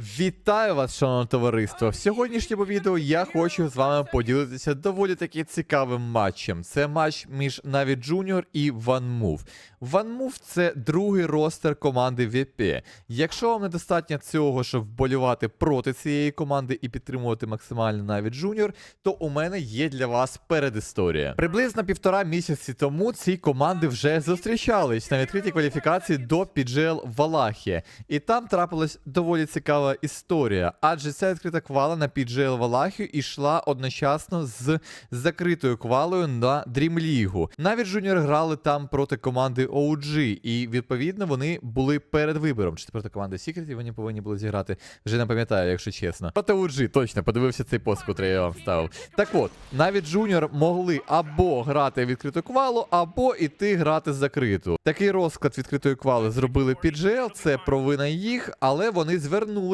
Вітаю вас, шановне товариство! В сьогоднішньому відео я хочу з вами поділитися доволі таки цікавим матчем. Це матч між Na'Vi Junior і OneMove. OneMove – це другий ростер команди VP. Якщо вам недостатньо цього, щоб вболівати проти цієї команди і підтримувати максимально Na'Vi Junior, то у мене є для вас передісторія. Приблизно півтора місяці тому ці команди вже зустрічались на відкритій кваліфікації до PGL Валахія. І там трапилась доволі цікава історія, адже ця відкрита квала на PGL Валахію йшла одночасно з закритою квалою на League. Навіть Junior грали там проти команди OG, і відповідно вони були перед вибором. Чи це проти команди Secret вони повинні були зіграти? Вже не пам'ятаю, якщо чесно. Проти OG, точно, подивився цей пост, котрий я вам ставив. Так от, навіть Junior могли або грати відкриту квалу, або іти грати закриту. Такий розклад відкритої квали зробили PGL, це провина їх, але вони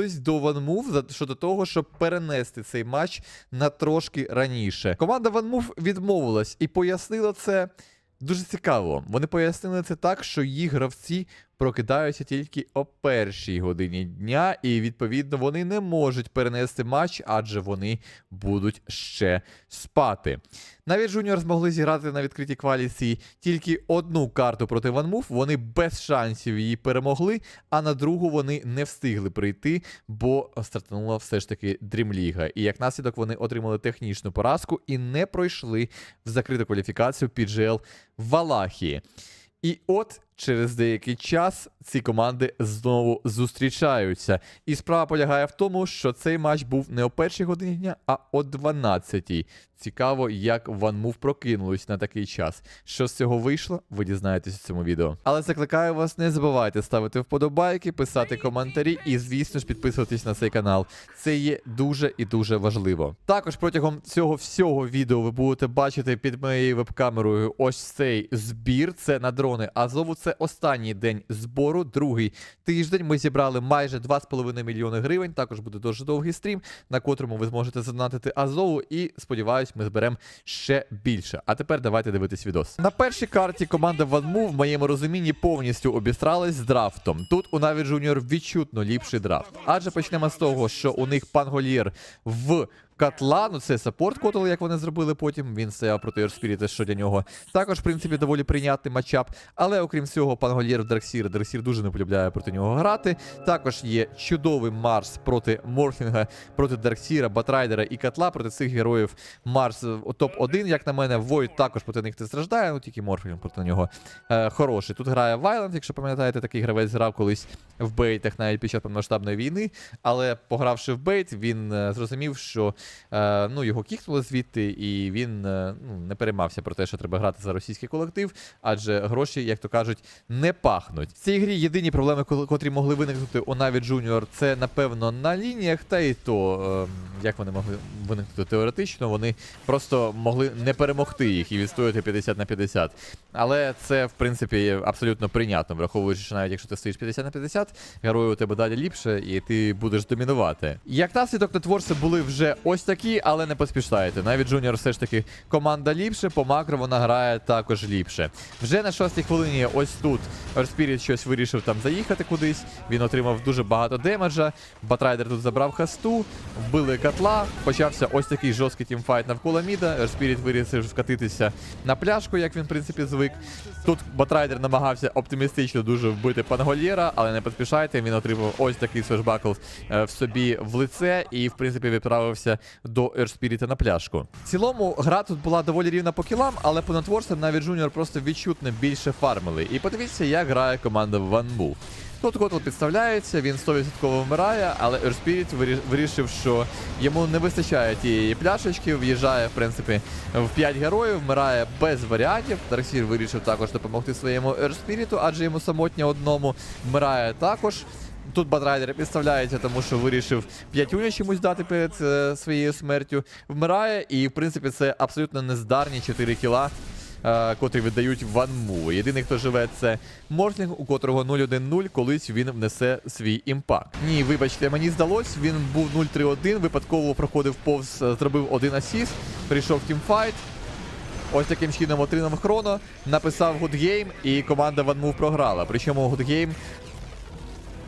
звернулись до Ванмув щодо того, щоб перенести цей матч на трошки раніше. Команда Ванмув відмовилась і пояснила це дуже цікаво. Вони пояснили це так, що їх гравці прокидаються тільки о першій годині дня, і відповідно вони не можуть перенести матч, адже вони будуть ще спати. Навіть Junior змогли зіграти на відкритій кваліції тільки одну карту проти OneMove, вони без шансів її перемогли, а на другу вони не встигли прийти, бо стартанула все ж таки Дрімліга. І як наслідок вони отримали технічну поразку і не пройшли в закриту кваліфікацію PGL Валахії. І от через деякий час ці команди знову зустрічаються. І справа полягає в тому, що цей матч був не о першій годині дня, а о 12-й. Цікаво, як OneMove прокинулись на такий час. Що з цього вийшло, ви дізнаєтесь у цьому відео. Але закликаю вас, не забувайте ставити вподобайки, писати коментарі і, звісно ж, підписуватись на цей канал. Це є дуже і дуже важливо. Також протягом цього всього відео ви будете бачити під моєю веб-камерою ось цей збір. Це на дрони Азову. Це останній день збору, другий тиждень. Ми зібрали майже 2,5 мільйони гривень. Також буде дуже довгий стрім, на котрому ви зможете задонатити Азову. І сподіваюсь, ми зберемо ще більше. А тепер давайте дивитись відос. На першій карті команда OneMove, в моєму розумінні, повністю обістралась з драфтом. Тут у Na'Vi Junior відчутно ліпший драфт. Адже почнемо з того, що у них пангольєр в Котла, ну це саппорт котл, як вони зробили потім. Він стояв проти Ерспіріта, що для нього. Також, в принципі, доволі прийнятний матчап. Але окрім цього, пангольєр Драксір. Драксір дуже не полюбляє проти нього грати. Також є чудовий Марс проти Морфінга, проти Дарксіра, Батрайдера і Котла. Проти цих героїв Марс е, топ-1, як на мене. Войд також проти них не страждає, ну тільки Морфінг проти нього е, хороший. Тут грає Вайланд, якщо пам'ятаєте, такий гравець грав колись в бейтах навіть під час повномасштабної війни. Але погравши в бейт, він е, зрозумів, що ну, його кікнули звідти, і він е, ну, не переймався про те, що треба грати за російський колектив, адже гроші, як то кажуть, не пахнуть. В цій грі єдині проблеми, котрі могли виникнути у Na'Vi Junior, це напевно на лініях, та і то, е, як вони могли виникнути теоретично, вони просто могли не перемогти їх і відстояти 50 на 50. Але це, в принципі, абсолютно прийнятно, враховуючи, що навіть якщо ти стоїш 50 на 50, герої у тебе далі ліпше, і ти будеш домінувати. Як наслідок, нетворці були вже ось такі, але не поспішайте. Навіть Junior все ж таки команда ліпше, по макро вона грає також ліпше. Вже на шостій хвилині, ось тут Spirit щось вирішив там заїхати кудись. Він отримав дуже багато демеджа. Батрайдер тут забрав хасту, вбили котла. Почався ось такий жорсткий тімфайт навколо міда. Spirit вирішив вкатитися на пляшку, як він, в принципі, звик. Тут Батрайдер намагався оптимістично дуже вбити пангольєра, але не поспішайте. Він отримав ось такий свежбакл е, в собі в лице і, в принципі, відправився до Ерспіріта на пляшку. В цілому, гра тут була доволі рівна по кілам, але по натворцям навіть Junior просто відчутно більше фармили. І подивіться, як грає команда OneMove. Тут Котл підставляється, він 100% вмирає, але Ерспіріт вирішив, що йому не вистачає тієї пляшечки, в'їжджає, в принципі, в 5 героїв, вмирає без варіантів. Дарксір вирішив також допомогти своєму Ерспіріту, адже йому самотньо одному вмирає також. Тут Батрайдер підставляється, тому що вирішив 5 уня чомусь дати перед е, своєю смертю. Вмирає, і в принципі це абсолютно нездарні 4 кіла. Е, Котрі віддають ванму. Єдиний, хто живе, це Мортлінг, у котрого 0-1-0, колись він внесе свій імпакт. Ні, вибачте, мені здалось, він був 0-3-1, випадково проходив повз, е, зробив один асіст, прийшов тімфайт. Ось таким чином отримав хроно, написав Good Game, і команда Ванмув програла. Причому Good Game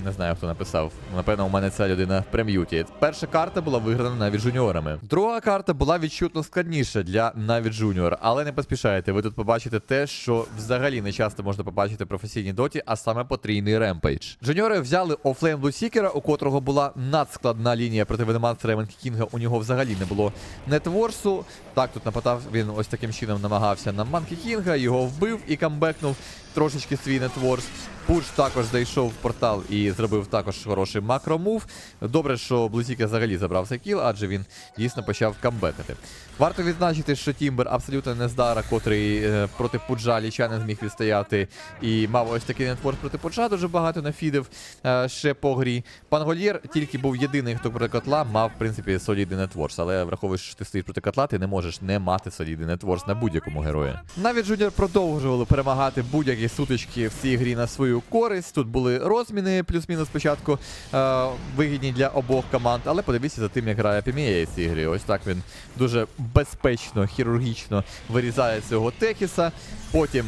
Не знаю, хто написав. Напевно, у мене ця людина в прем'юті. Перша карта була виграна навіть жуніорами. Друга карта була відчутно складніша для навіть жуніор, але не поспішайте. Ви тут побачите те, що взагалі не часто можна побачити в професійній доті, а саме потрійний ремпейдж. Жуніори взяли офлейн Блусікера, у котрого була надскладна лінія проти Венеманстера і Кінга. У нього взагалі не було нетворсу. Так, тут нападав він ось таким чином намагався на Манкі Кінга, його вбив і камбекнув трошечки свій нетворс. Пуш також зайшов в портал і зробив також хороший макромув. Добре, що Блузіка взагалі забрав цей кіл, адже він дійсно почав камбекати. Варто відзначити, що Тімбер абсолютно не здара, котрий е, проти Пуджа Ліча не зміг відстояти. І мав ось такий нетворс проти Пуджа, дуже багато нафідив е, ще по грі. Пангольєр тільки був єдиний, хто проти котла мав, в принципі, солідний нетворс. Але враховуючи, що ти стоїш проти котла, ти не можеш не мати солідний нетворс на будь-якому герої. Навіть Джуніор продовжували перемагати будь-які сутички в цій грі на свою користь. Тут були розміни, плюс-мінус спочатку е, вигідні для обох команд. Але подивіться за тим, як грає Пімія в цій грі. Ось так він дуже безпечно, хірургічно вирізає цього Техіса. Потім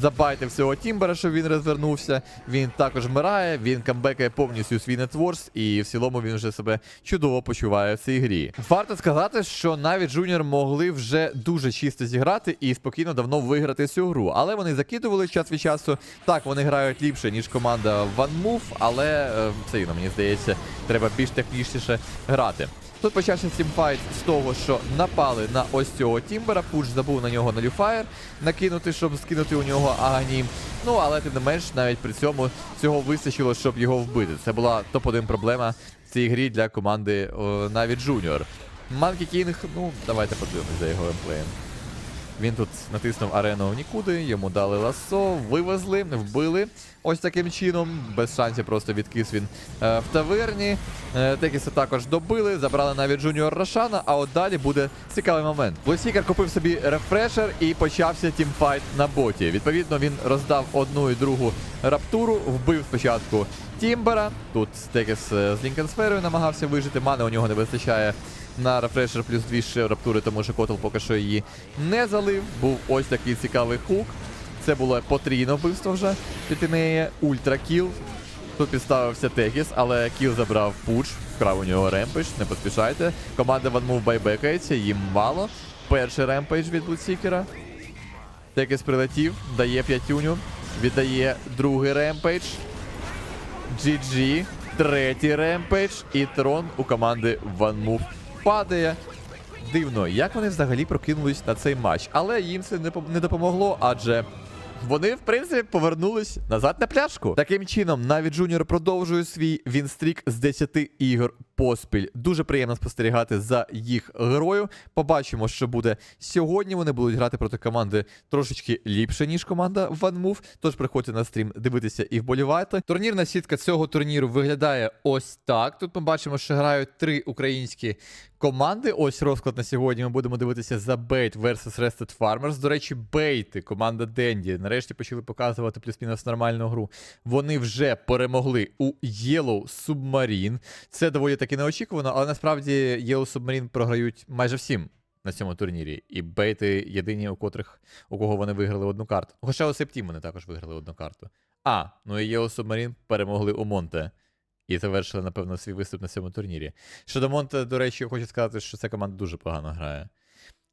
забайтив цього Тімбера, щоб він розвернувся. Він також вмирає, він камбекає повністю свій нетворс, і в цілому він вже себе чудово почуває в цій грі. Варто сказати, що навіть Джуніор могли вже дуже чисто зіграти і спокійно давно виграти цю гру. Але вони закидували час від часу. Так, вони грають ліпше, ніж команда OneMove, але е, все рівно, мені здається, треба більш технічніше грати. Тут почався стімфайт з того, що напали на ось цього Тімбера. Пуш забув на нього Налюфаєр накинути, щоб скинути у нього Аганім. Ну, але тим не менш, навіть при цьому цього вистачило, щоб його вбити. Це була топ-1 проблема в цій грі для команди о, навіть Джуніор. Манкі Кінг, ну, давайте подивимось за його геймплеєм. Він тут натиснув арену в нікуди, йому дали ласо, вивезли, вбили. Ось таким чином, без шансів просто відкис він е, в таверні. Е, Текіса також добили, забрали навіть Джуніор Рошана, а от далі буде цікавий момент. Блесікер купив собі рефрешер і почався тімфайт на боті. Відповідно, він роздав одну і другу раптуру, вбив спочатку Тімбера. Тут Текіс е, з Лінкенсферою намагався вижити, мани у нього не вистачає на рефрешер плюс дві ще раптури, тому що Котл поки що її не залив. Був ось такий цікавий хук. Це було потрійно вбивство вже Пітинеє, ультракіл. Тут підставився Текіс, але кіл забрав пуч, вкрав у нього ремпейдж, не поспішайте. Команда OneMove байбекається, їм мало. Перший ремпейдж від Блудсікера. Текіс прилетів, дає п'ятюню, віддає другий ремпейдж. GG, третій ремпейдж і трон у команди OneMove падає. Дивно, як вони взагалі прокинулись на цей матч, але їм це не допомогло, адже вони, в принципі, повернулись назад на пляшку. Таким чином, навіть Джуніор продовжує свій вінстрік з 10 ігор поспіль. Дуже приємно спостерігати за їх грою. Побачимо, що буде сьогодні. Вони будуть грати проти команди трошечки ліпше, ніж команда OneMove. Тож приходьте на стрім дивитися і вболівати. Турнірна сітка цього турніру виглядає ось так. Тут ми бачимо, що грають три українські команди. Ось розклад на сьогодні. Ми будемо дивитися за Бейт vs Rested Farmers. До речі, Бейти, команда Денді, нарешті почали показувати плюс-мінус нормальну гру. Вони вже перемогли у Yellow Submarine. Це доволі таки неочікувано, але насправді Yellow Submarine програють майже всім. На цьому турнірі. І бейти єдині, у котрих у кого вони виграли одну карту. Хоча у Септім вони також виграли одну карту. А, ну і Yellow Submarine перемогли у Монте. І завершили, напевно, свій виступ на цьому турнірі. Щодо Монте, до речі, хочу сказати, що ця команда дуже погано грає.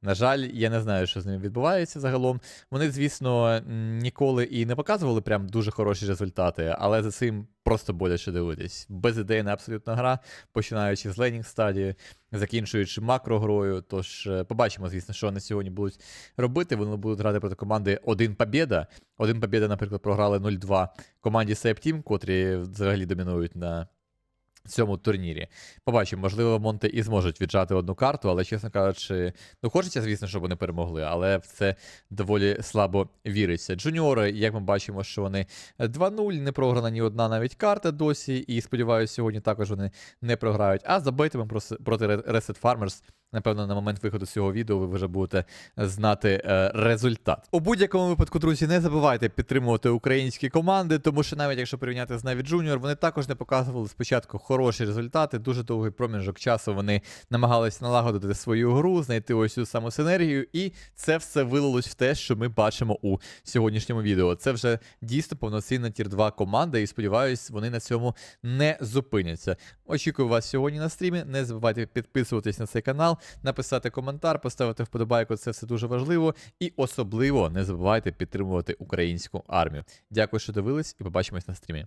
На жаль, я не знаю, що з ними відбувається загалом. Вони, звісно, ніколи і не показували прям дуже хороші результати, але за цим просто боляче дивитись. Безідейна абсолютна гра, починаючи з лейнінг стадії, закінчуючи макрогрою. Тож е, побачимо, звісно, що вони сьогодні будуть робити. Вони будуть грати проти команди Один Побєда. Один Побєда, наприклад, програли 0-2 команді Септім, котрі взагалі домінують на цьому турнірі. Побачимо, можливо, Монте і зможуть віджати одну карту, але, чесно кажучи, ну хочеться, звісно, щоб вони перемогли, але в це доволі слабо віриться. Джуніори, як ми бачимо, що вони 2-0, не програна ні одна навіть карта досі, і сподіваюся, сьогодні також вони не програють. А за бейтами проти Re- Reset Farmers напевно, на момент виходу цього відео ви вже будете знати е, результат. У будь-якому випадку, друзі, не забувайте підтримувати українські команди, тому що навіть якщо порівняти з Наві Junior, вони також не показували спочатку хороші результати. Дуже довгий проміжок часу вони намагалися налагодити свою гру, знайти ось цю саму синергію, і це все вилилось в те, що ми бачимо у сьогоднішньому відео. Це вже дійсно повноцінна тір 2 команда, і сподіваюсь, вони на цьому не зупиняться. Очікую вас сьогодні на стрімі. Не забувайте підписуватись на цей канал, написати коментар, поставити вподобайку. Це все дуже важливо. І особливо не забувайте підтримувати українську армію. Дякую, що дивились, і побачимось на стрімі.